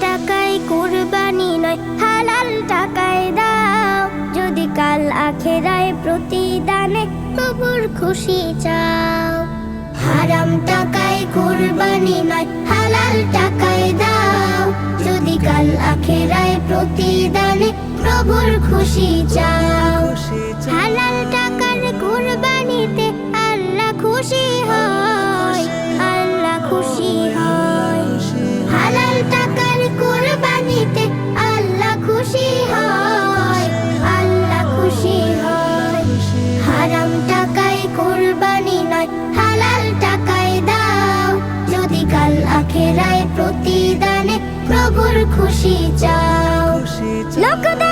টাকায় কুরবানি নয় হালাল টাকায় দাও। যদি কাল আখেরায় প্রতিদানে প্রভুর খুশি চাও। হারাম টাকায় কুরবানি নয় হালাল টাকায় দাও। যদি কাল আখেরায় প্রতিদানে প্রভুর খুশি চাও। হালাল টাকার কুরবানিতে খুশি চাও। লোক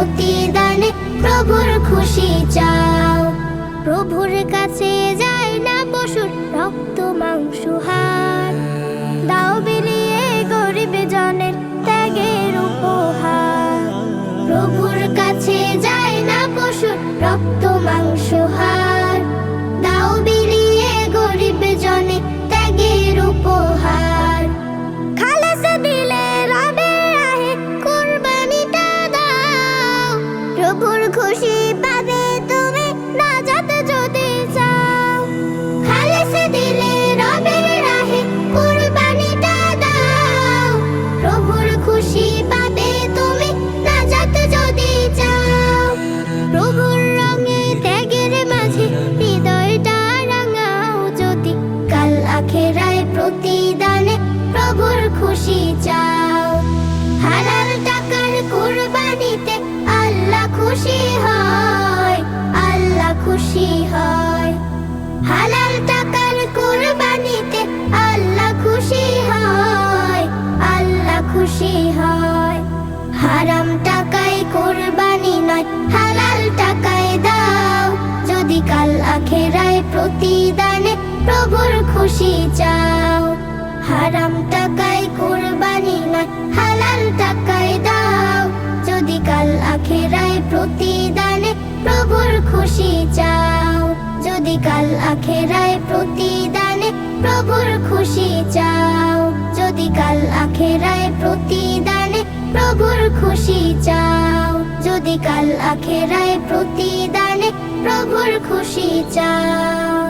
প্রতিদানে প্রভুর খুশি চাও। প্রভুর কাছে যায় না পশুর রক্ত, মাংস হার দাও বিলিয়ে গরিব জনের ত্যাগের উপহার। প্রভুর কাছে যায় না পশুর রক্ত হারাম টাকায় কুরবানি নয়, হালাল টাকায় দাও। যদি কাল আখেরায় প্রতিদানে প্রভুর খুশি চাও। হারাম টাকায় কুরবানি নয়, হালাল টাকায় দাও। যদি কাল আখেরায় প্রতিদানে প্রভুর খুশি চাও। যদি কাল আখেরায় প্রতিদানে প্রভুর খুশি চাও। যদি কাল আখেরায় প্রতিদানে প্রভুর খুশি চাও। যদি কাল আখেরায় প্রতিদানে প্রভুর খুশি চাও।